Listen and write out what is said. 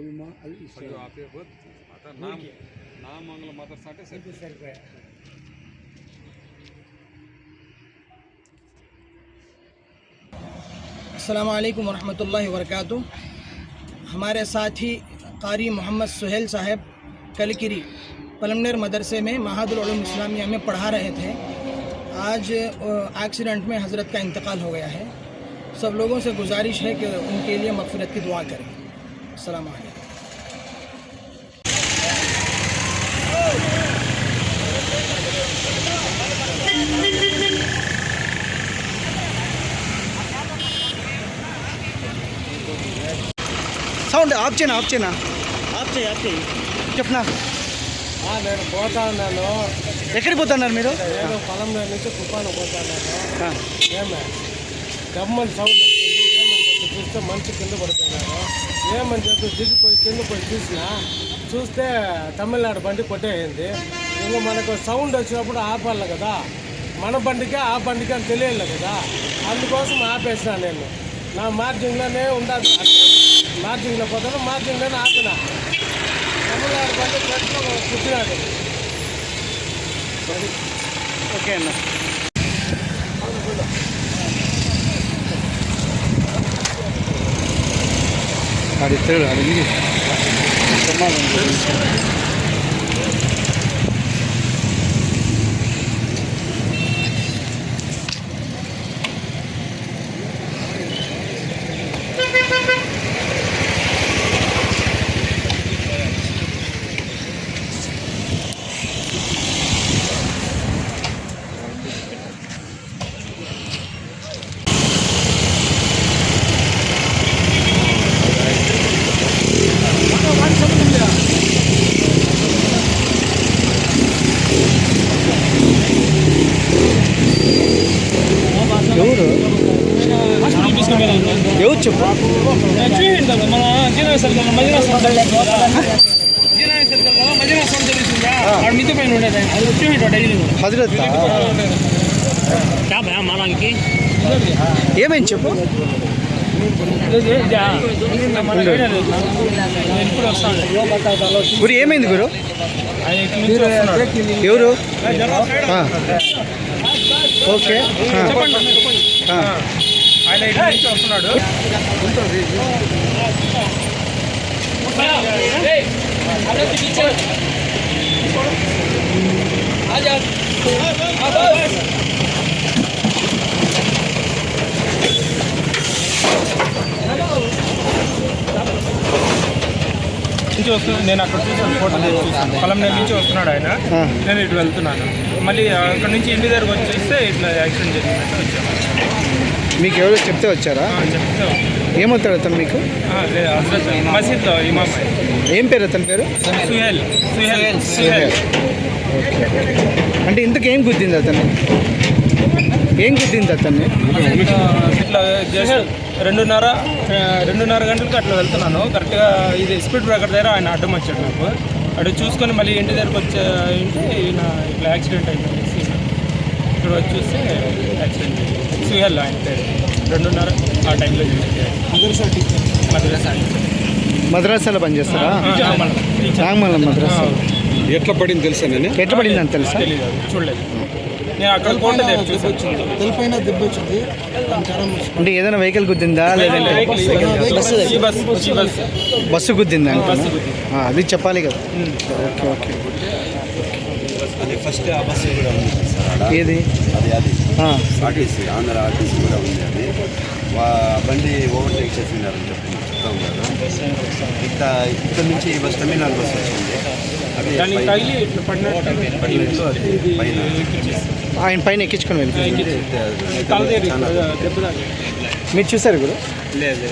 ಉಲ್ಮಾ ಅಲ್ वर्क हमारे साथी कारी मोहम्मद सुहेल साहब कलकिरी पलमनेर मदरसे में महादुलम इस्लामिया में पढ़ा रहे थे। आज एक्सीडेंट में हज़रत का इंतकाल हो गया है। सब लोगों से गुजारिश है कि उनके लिए मफफरत की दुआ करें। అస్సలం అయికు సౌండ్ ఆఫ్ చేయనా ఆఫ్ చేయనా ఆఫ్ చేయి ఆఫ్ చేయి చెప్పనా? నేను పోతాను ఎక్కడికి పోతున్నారు మీరు? నేను పొలం నుంచి తుఫాను పోతాను ఏమే గమ్మని సౌండ్ వచ్చింది. ఏమని చూస్తే మంచి కింద పడిపోయినారు ఏమని చెప్పి దిగిపోయి కింద పోయి చూసిన చూస్తే తమిళనాడు బండి కొట్టేయింది. ఇంకా మనకు సౌండ్ వచ్చినప్పుడు ఆపాలి కదా. మన బండికే ఆ బండికి అని తెలియాలి కదా. అందుకోసం ఆపేసిన నేను. నా మార్జిన్లోనే ఉండాలి. మార్జిన్లో పోతాను మార్జిన్లోనే ఆపిన. తమిళనాడు బండి ఫ్రంట్లో కూర్చున్నాడు ఓకే అన్న. hari terlalu hari ini semal Thank. చెప్పు. మన జీనా సర్కిల్ మదీనా మదీనా సర్కిల్ పైన ఉండేది అది వచ్చి డైలీ హజరత్ క్యా ఏమైంది చెప్పు. గురు ఏమైంది గురు? ఎవరు? ఓకే. ఆయన ఇటు నుంచి వస్తున్నాడు. నుంచి వస్తున్నాడు నేను అక్కడ చూసాను ఫోటో చూసాను పొలం నుంచి వస్తున్నాడు ఆయన. నేను ఇటు వెళ్తున్నాను. మళ్ళీ అక్కడ నుంచి ఇంటి దగ్గరకు వచ్చేస్తే ఇట్లా యాక్సిడెంట్ జరిగిందంటే వచ్చాను. మీకు ఎవరు చెప్తే వచ్చారా? చెప్తే ఏమవుతాడు అతను మీకు? మసీద్లో ఇమామ్. ఏం పేరు అతని పేరు? సుహేల్. సుహేల్ సుహేల్. అంటే ఇంతకు ఏం గుద్దింది అతన్ని? ఏం గుద్దింది అతన్ని? ఇట్లా జస్ట్ రెండున్నర రెండున్నర గంటలకు అట్లా వెళ్తున్నాను. కరెక్ట్గా ఇది స్పీడ్ బ్రేకర్ దగ్గర ఆయన అడ్డం వచ్చాడు నాకు. అటు చూసుకొని మళ్ళీ ఇంటి దగ్గరకు వచ్చే ఇంటే ఈయన ఇట్లా యాక్సిడెంట్ అయింది ఇక్కడ వచ్చి చూస్తే సుహేల్ ఆయన పేరు రెండున్నర ఆ టైంలో మద్రసా మద్రాసాలో పనిచేస్తారా? మద్రాసా. ఎట్లా పడింది తెలుసా నేను? ఎట్లా పడిందని తెలుసా? తెలీదు. అది, చూడలేదు. నేను అక్కడ కోట దగ్గర చూసాను తెలిపైన దెబ్బ వచ్చింది. అంటే ఏదైనా వెహికల్ గుద్దిందా? లేదంటే బస్సు గుద్దిందా. అది చెప్పాలి కదా. Okay okay. అది ఫస్ట్ ఆ బస్సు కూడా ఉంది. సార్. ఏది? అది అది. ఆర్టీసీ ఆంధ్ర ఆర్టీసీ కూడా ఉంది అది. బండి ఓవర్టేక్ చేసినారని చెప్పి చెప్తా ఉన్నారు ఇక్కడ ఇక్కడ నుంచి ఈ బస్ తమిళనాడు బస్ వచ్చింది. అది పైన. ఆయన పైన ఎక్కించుకొని వెళ్ళి. మీరు చూసారు గురు లేదు